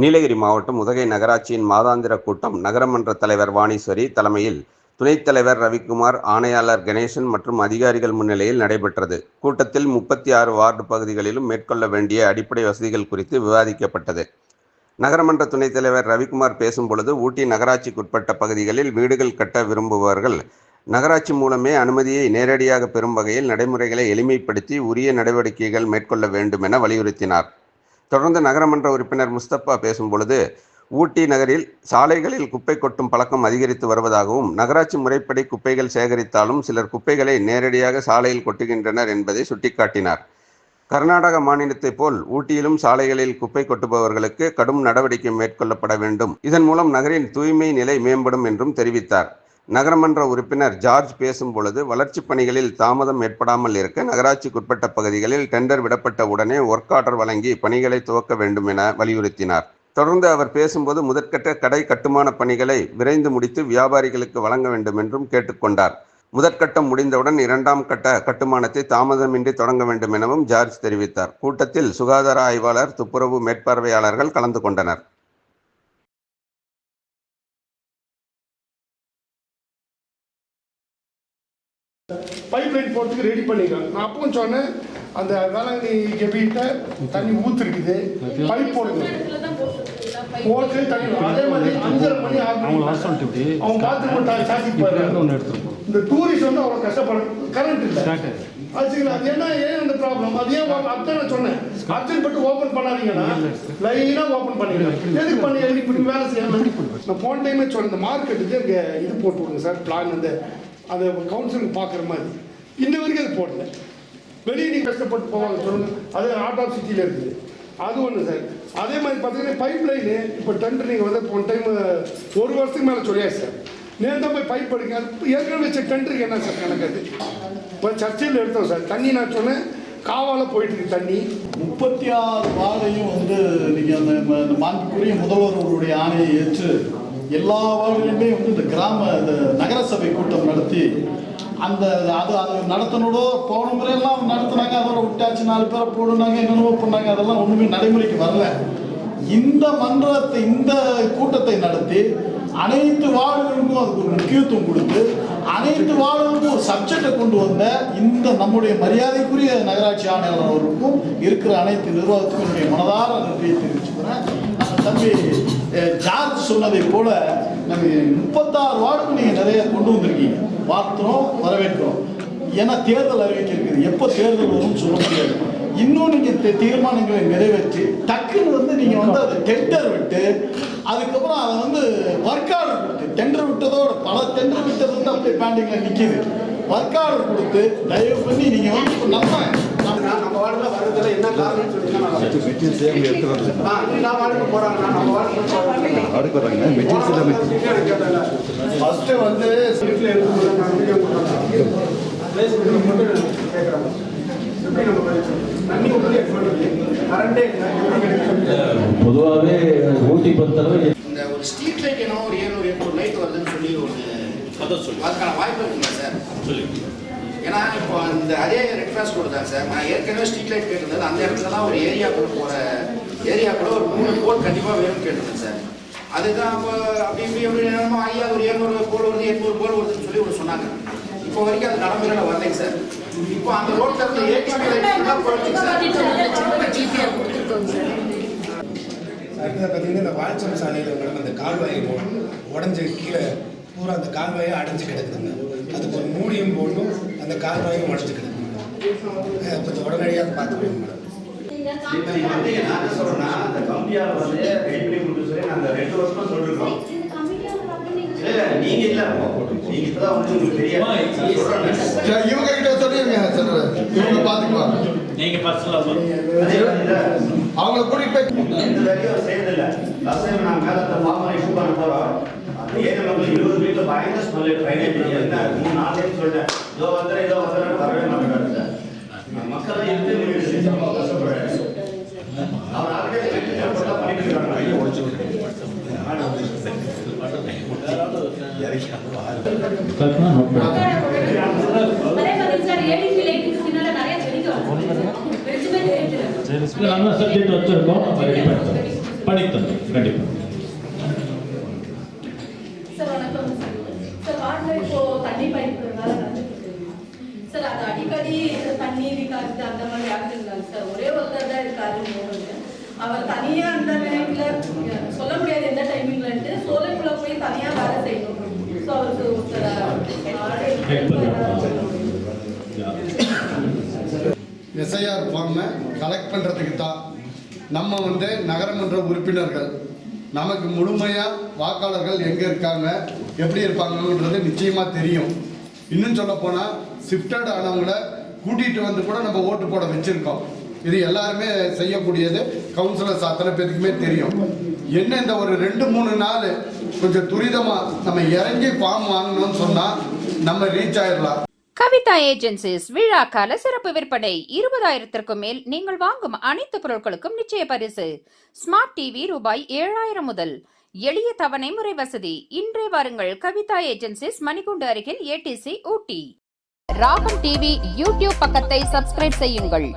நீலகிரி மாவட்டம் உதகை நகராட்சியின் மாதாந்திர கூட்டம் நகரமன்ற தலைவர் வாணீஸ்வரி தலைமையில் துணைத் தலைவர் ரவிக்குமார் ஆணையாளர் கணேசன் மற்றும் அதிகாரிகள் முன்னிலையில் நடைபெற்றது. கூட்டத்தில் முப்பத்தி ஆறு வார்டு பகுதிகளிலும் மேற்கொள்ள வேண்டிய அடிப்படை வசதிகள் குறித்து விவாதிக்கப்பட்டது. நகரமன்ற துணைத் தலைவர் ரவிக்குமார் பேசும்பொழுது ஊட்டி நகராட்சிக்குட்பட்ட பகுதிகளில் வீடுகள் கட்ட விரும்புபவர்கள் நகராட்சி மூலமே அனுமதியை நேரடியாக பெறும் வகையில் நடைமுறைகளை எளிமைப்படுத்தி உரிய நடவடிக்கைகள் மேற்கொள்ள வேண்டும் என வலியுறுத்தினார். தொடர்ந்து நகரமன்ற உறுப்பினர் முஸ்தபா பேசும்பொழுது ஊட்டி நகரில் சாலைகளில் குப்பை கொட்டும் பழக்கம் அதிகரித்து வருவதாகவும் நகராட்சி முறைப்படி குப்பைகள் சேகரித்தாலும் சிலர் குப்பைகளை நேரடியாக சாலையில் கொட்டுகின்றனர் என்பதை சுட்டிக்காட்டினார். கர்நாடக மாநிலத்தைப் போல் ஊட்டியிலும் சாலைகளில் குப்பை கொட்டுபவர்களுக்கு கடும் நடவடிக்கை மேற்கொள்ளப்பட வேண்டும். இதன் மூலம் நகரின் தூய்மை நிலை மேம்படும் என்றும் தெரிவித்தார். நகரமன்ற உறுப்பினர் ஜார்ஜ் பேசும் பொழுது வளர்ச்சிப் பணிகளில் தாமதம் ஏற்படாமல் இருக்க நகராட்சிக்குட்பட்ட பகுதிகளில் டெண்டர் விடப்பட்ட உடனே ஒர்க் ஆர்டர் வழங்கி பணிகளை துவக்க வேண்டும் என வலியுறுத்தினார். தொடர்ந்து அவர் பேசும்போது முதற்கட்ட கடை கட்டுமான பணிகளை விரைந்து முடித்து வியாபாரிகளுக்கு வழங்க வேண்டும் என்றும் கேட்டுக்கொண்டார் முதற்கட்டம் முடிந்தவுடன் இரண்டாம் கட்ட கட்டுமானத்தை தாமதமின்றி தொடங்க வேண்டும் எனவும் ஜார்ஜ் தெரிவித்தார். கூட்டத்தில் சுகாதார ஆய்வாளர் துப்புரவு மேற்பார்வையாளர்கள் கலந்து கொண்டனர். பைப் லைன் போகிறதுக்கு ரெடி பண்ணிக்கலாம் நான் அப்பவும் சொன்னேன் அந்த வேளாங்கண்ணி கெபிட்ட தண்ணி ஊத்துருக்குது. பைப் போடுங்க. போட்டு தண்ணி அதே மாதிரி அஞ்சரை மணி ஆறு அவங்கள வர மணி சொல்லிட்டு இப்படி அவன் பார்த்து சாட்சிக்கு போயிடுறாங்க ஒன்று எடுத்துட்டு போ இந்த டூரிஸ்ட் வந்து அவ்வளோ கஷ்டப்படும் கரண்ட் இல்லை. ஸ்டார்ட் அது என்ன ஏன் அந்த ப்ராப்ளம் அது ஏன் அதான் நான் சொன்னேன். அர்ஜென்ட் பட்டு ஓப்பன் பண்ணாதீங்கன்னா லைனா ஓப்பன் பண்ணிடுங்க. எதுக்கு பண்ணி எழுதி இப்படி வேலை செய்யணும் நான் போன டைமே சொன்னேன் இந்த மார்க்கெட்டுக்கு இங்கே இது போட்டு விடுங்க சார். பிளான் அந்த அந்த கவுன்சிலுக்கு பார்க்குற மாதிரி. இன்ன வரைக்கும் அது போடல. வெளியே நீங்கள் கஷ்டப்பட்டு போவாங்க சொல்லுங்கள் அது ஆர்ட் ஆஃப் சிட்டியில் இருக்குது. அது ஒன்று சார் அதே மாதிரி பார்த்தீங்கன்னா பைப் லைனு இப்போ டெண்டர் நீங்கள் வந்து போன டைம் ஒரு வருஷத்துக்கு மேலே சொல்லியாச்சு சார் நேர்ந்து தான் போய் பைப் எடுங்க. அது ஏற்கனவே வச்ச டெண்டருக்கு என்ன சார் கணக்கு அது? இப்போ சர்ச்சையில் எடுத்தோம் சார் தண்ணி நான் சொன்னேன். காவால போயிட்டு இருக்கு தண்ணி. முப்பத்தி ஆறு வாரையும் வந்து நீங்கள் அந்த அந்த மாண்புக்குரிய முதல்வர் அவருடைய ஆணையை ஏற்று எல்லா வார்டுலையுமே வந்து இந்த கிராம இந்த நகரசபை கூட்டம் நடத்தி அந்த அது அது நடத்தினோட போன முறையெல்லாம் நடத்தினாங்க அதோட விட்டாச்சு நாலு பேரை போடுனாங்க என்னென்னவோ பண்ணாங்க அதெல்லாம் ஒன்றுமே நடைமுறைக்கு வரல. இந்த மன்றத்தை இந்த கூட்டத்தை நடத்தி அனைத்து வார்டுகளுக்கும் அதுக்கு ஒரு முக்கியத்துவம் கொடுத்து அனைத்து வார்டுகளுக்கும் ஒரு சப்ஜெக்டை கொண்டு வந்த இந்த நம்முடைய மரியாதைக்குரிய நகராட்சி ஆணையாளர் அவருக்கும் இருக்கிற அனைத்து நிர்வாகத்துக்கும் என்னுடைய மனதார நன்றியை தெரிவிச்சுக்கிறேன். தம்பி ஜார்ஜ் சொன்னதை போல நம்ம முப்பத்தாறு வார்டுக்கு நீங்கள் நிறைய கொண்டு வந்திருக்கீங்க. வாழ்த்துறோம் வரவேற்கிறோம். ஏன்னா தேர்தல் அறிவிக்க இருக்குது. எப்போ தேர்தல் வரும்னு சொல்ல முடியாது. இன்னும் நீங்கள் தீ- தீர்மானங்களை நிறைவேற்றி டக்குன்னு வந்து நீங்கள் வந்து அதை டெண்டர் விட்டு அதுக்கப்புறம் அதை வந்து ஒர்க் ஆர்டர் கொடுத்து டெண்டர் விட்டதோட பல டெண்டர் விட்டது வந்து அப்படியே பேண்டிங்கில் நிற்கிது ஒர்க் ஆர்டர் கொடுத்து தயவு பண்ணி நீங்கள் வந்து இப்ப நம்ம நம்ம வார்டில் வர்றதுல என்ன காரணம் சொல்லுங்க நான் வார்டுக்கு போகிறாங்க நம்ம வார்டுக்கு ஃபர்ஸ்ட் வந்து ஸ்லிப்ல எடுத்து கேட்குறாங்க. பொதுவாகவே ஊட்டி பொறுத்தளவு இந்த ஒரு ஸ்ட்ரீட் லைட் என்ன ஒரு ஏழுநூறு எட்நூறு லைட் வருதுன்னு சொல்லி ஒன்று அதுக்கான வாய்ப்பு இருக்குங்களா சார்? ஏன்னா இப்போ அந்த அதே ரெட் கிராஸ் ரோடு தான் சார். நான் ஏற்கனவே ஸ்ட்ரீட் லைட் கேட்டிருந்தது. அந்த இடத்துல தான் ஒரு ஏரியாக்குள்ள போகிற ஏரியாக்குள்ள ஒரு மூணு போல் கண்டிப்பாக வேணும்னு கேட்டிருந்தேன் சார். அதுதான் இப்போ அப்படி இப்படி எப்படி நேரமாக ஐயா ஒரு ஏழ்நூறு போல் வருது எட்நூறு போல் வருதுன்னு சொல்லி ஒன்று சொன்னாங்க. இப்போ வரைக்கும் அது நடைமுறையில் வரலைங்க சார். இப்போ அந்த ரோட்டில் இருந்த ஏடிஎம் அடுத்தது பார்த்தீங்கன்னா இந்த வால்சம் சாலையில் மேடம் அந்த கால்வாய் உடஞ்சி கீழே பூரா அந்த கால்வாயை அடைஞ்சு கிடக்குதுங்க. அதுக்கு ஒரு மூடியும் போட்டும் அந்த கால்வாயும் உடஞ்சி கிடக்குங்க அஹ் கொஞ்சம் உடனடியாக பார்த்துக்கணும் மேடம். என்ன சொல்றேன்னா அந்த கம்பியால வந்து ரெடி பண்ணி கொடுக்க சொல்லி நாங்க ரெண்டு வருஷமா சொல்லிருக்கோம். இல்ல இல்ல நீங்க இல்ல நீங்க இப்பதான் வந்து உங்களுக்கு தெரியாது நான் சொல்றேன். இவங்க கிட்ட சொல்லிருங்க சார் இவங்க பாத்துக்குவாங்க. நீங்க பர்சனலா இல்ல, அவங்கள கூட்டிட்டு போய் எந்த வேலையும் செய்யறதில்ல. லாஸ்ட் டைம் நாங்க மேல அந்த ஃபார்மர் இஷ்யூ பண்ண போறோம். ஏரியா மக்கள் இருபது வீட்டுல பயங்கர ஸ்மெல் ட்ரைனேஜ் என்ன மூணு நாலு டைம் சொல்லிட்டேன். இதோ வந்துடுறேன் இதோ வந்துடுறேன் வரவே மாட்டேங்கிறாரு சார் மக்கள் கஷ்டப்படுறாரு அவர் ஆல்ரெடி பண்ணிட்டு இருக்காங்க கல்பனா நோட் பண்ணி அதே மாதிரி சார் ஏடிபி லைட்டுக்கு பின்னால நிறைய செடிங்க வரும் வெளிச்சமே தெரியுது இல்லை நம்ம சப்ஜெக்ட் வச்சுருக்கோம். நம்ம ரெடி பண்ணி தரோம் பண்ணி தரோம் கண்டிப்பாக அடிக்கடி தண்ணி இருக்காது அந்த மாதிரி ஆகுதுங்களாங்க சார்? ஒரே ஒருத்தர் தான் இருக்காரு அவர் தனியா அந்த டைம்ல சொல்ல முடியாது எந்த டைமிங்லன்ட்டு சோலைக்குள்ள போய் தனியா வேலை செய்யணும். ஸோ எஸ்ஐஆர் ஃபார்மை கலெக்ட் பண்ணுறதுக்கு தான் நம்ம வந்து நகரமன்ற உறுப்பினர்கள் நமக்கு முழுமையாக வாக்காளர்கள் எங்கே இருக்காங்க எப்படி இருப்பாங்கன்றது நிச்சயமாக தெரியும். இன்னும் சொல்ல போனால் ஷிஃப்டட் ஆனவங்கள கூட்டிகிட்டு வந்து கூட நம்ம ஓட்டு போட வச்சுருக்கோம். இது எல்லாருமே செய்யக்கூடியது கவுன்சிலர்ஸ் அத்தனை பேருக்குமே தெரியும். என்ன இந்த ஒரு ரெண்டு மூணு நாள் கொஞ்சம் துரிதமாக நம்ம இறங்கி ஃபார்ம் வாங்கணும்னு சொன்னால் நம்ம ரீச் ஆயிடலாம் கவிதா ஏஜென்சிஸ் விழா கால சிறப்பு விற்பனை. இருபதாயிரத்திற்கும் மேல் நீங்கள் வாங்கும் அனைத்து பொருட்களுக்கும் நிச்சய பரிசு. ஸ்மார்ட் டிவி ரூபாய் ஏழாயிரம் முதல். எளிய தவணை முறை வசதி. இன்றே வாருங்கள் கவிதா ஏஜென்சிஸ் மணிகுண்டு அருகில் ஏடிசி ஊட்டி. ராகம் டிவி யூடியூப் பக்கத்தை சப்ஸ்கிரைப் செய்யுங்கள்.